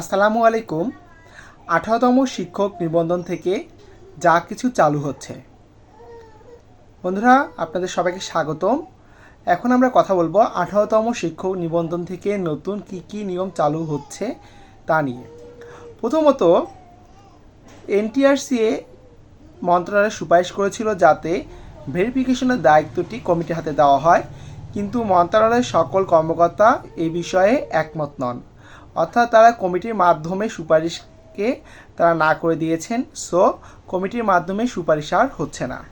আসসালামু আলাইকুম। আঠারোতম শিক্ষক নিবন্ধন থেকে যা কিছু চালু হচ্ছে। বন্ধুরা, আপনাদের সবাইকে স্বাগতম। এখন আমরা কথা বলব আঠারোতম শিক্ষক নিবন্ধন থেকে নতুন কি কি নিয়ম চালু হচ্ছে তা নিয়ে। প্রথমত এনটিআরসিএ মন্ত্রণালয় সুপারিশ করেছিল যাতে ভেরিফিকেশনের দায়িত্বটি কমিটির হাতে দেওয়া হয়, কিন্তু মন্ত্রণালয়ের সকল কর্মকর্তা এই বিষয়ে একমত নন। অর্থাৎ তারা কমিটির মাধ্যমে সুপারিশকে তারা না করে দিয়েছেন সো কমিটির মাধ্যমে সুপারিশ আর হচ্ছে না।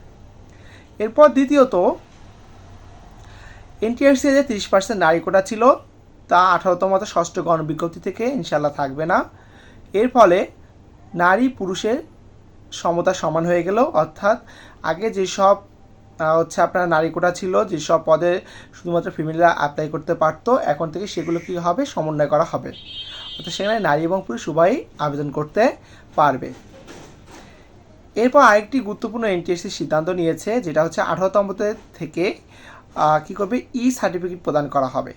এরপর দ্বিতীয়ত, এনটিআরসি যে তিরিশ পার্সেন্ট নারী কোটা ছিল, তা আঠারোতম ষষ্ঠ গণবিজ্ঞপ্তি থেকে ইনশাল্লাহ থাকবে না। এর ফলে নারী পুরুষের সমতা সমান হয়ে গেল, অর্থাৎ আগে যেসব হচ্ছে আপনার নারী কোটা ছিল, যেসব পদে শুধুমাত্র ফিমেলরা অ্যাপ্লাই করতে পারতো, এখন থেকে সেগুলো কী হবে? সমন্বয় করা হবে। অর্থাৎ সেখানে নারী এবং পুরুষ উভয়ই আবেদন করতে পারবে। এরপর আরেকটি গুরুত্বপূর্ণ এনটিএসসি সিদ্ধান্ত নিয়েছে, যেটা হচ্ছে আঠারোতমতে থেকে কী করবে? ই সার্টিফিকেট প্রদান করা হবে।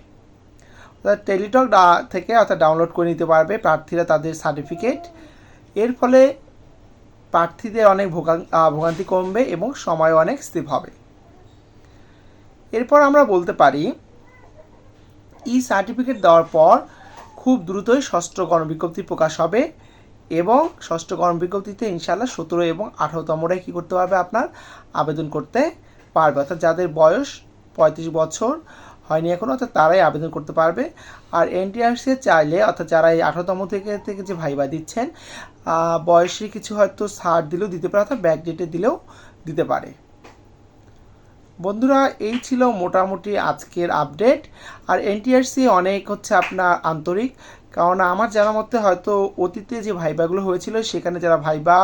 অর্থাৎ টেলিটক থেকে অর্থাৎ ডাউনলোড করে নিতে পারবে প্রার্থীরা তাদের সার্টিফিকেট এর ফলে প্রার্থীদের অনেক ভোগান- ভোগান্তি কমবে এবং সময় অনেক স্থির হবে। এরপর আমরা বলতে পারি, ই সার্টিফিকেট দেওয়ার পর খুব দ্রুতই ষষ্ঠ গণবিজ্ঞপ্তি প্রকাশ হবে এবং ষষ্ঠ গণবিজ্ঞপ্তিতে ইনশাল্লাহ সতেরো এবং আঠারোতমরাই কী করতে পারবে আপনার? আবেদন করতে পারবে। অর্থাৎ যাদের বয়স পঁয়ত্রিশ বছর হয়নি এখনও অর্থাৎ তারাই আবেদন করতে পারবে। আর এনটিআরসি চাইলে, অর্থাৎ যারা এই আঠারোতম থেকে থেকে যে ভাইবা দিচ্ছেন বয়সে কিছু হয়তো ছাড় দিলেও দিতে পারে, অর্থাৎ ব্যাক ডেটে দিলেও দিতে পারে। বন্ধুরা, এই ছিল মোটামুটি আজকের আপডেট। আর এনটিআরসি অনেক হচ্ছে আপনার আন্তরিক, কারণ আমার জানা মতে হয়তো অতীতে যে ভাইবাগুলো হয়েছিল, সেখানে যারা ভাইবা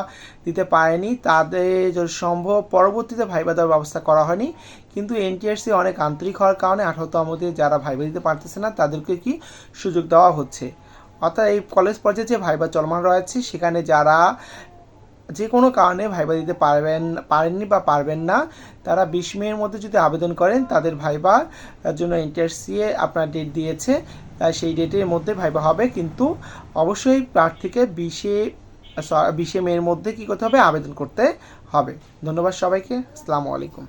দিতে পারেনি, তাদের সম্ভব, পরবর্তীতে ভাইবা দেওয়ার ব্যবস্থা করা হয়নি। কিন্তু এনটিআরসি অনেক আন্তরিক হওয়ার কারণে আঠারোতমতে যারা ভাইবা দিতে পারতেছে না, তাদেরকে কি সুযোগ দেওয়া হচ্ছে? অর্থাৎ এই কলেজ পর্যায়ে যে ভাইবা চলমান রয়েছে, সেখানে যারা যে কোনো কারণে ভাইবা দিতে পারবেন, পারেননি বা পারবেন না, তারা বিশ মেয়ের মধ্যে যদি আবেদন করেন, তাদের ভাইবা জন্য ইন্টারসিএ আপনার ডেট দিয়েছে। তাই সেই ডেটের মধ্যে ভাইবা হবে, কিন্তু অবশ্যই প্রার্থীকে বিশে বিশে মেয়ের মধ্যে কী করতে হবে? আবেদন করতে হবে। ধন্যবাদ সবাইকে। আসসালামু আলাইকুম।